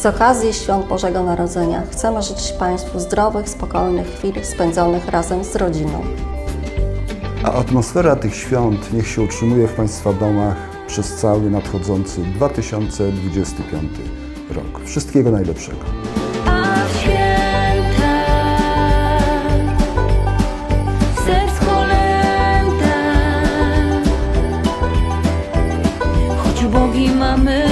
Z okazji Świąt Bożego Narodzenia chcemy życzyć Państwu zdrowych, spokojnych chwil spędzonych razem z rodziną. A atmosfera tych świąt niech się utrzymuje w Państwa domach przez cały nadchodzący 2025 rok. Wszystkiego najlepszego. Bogi mamy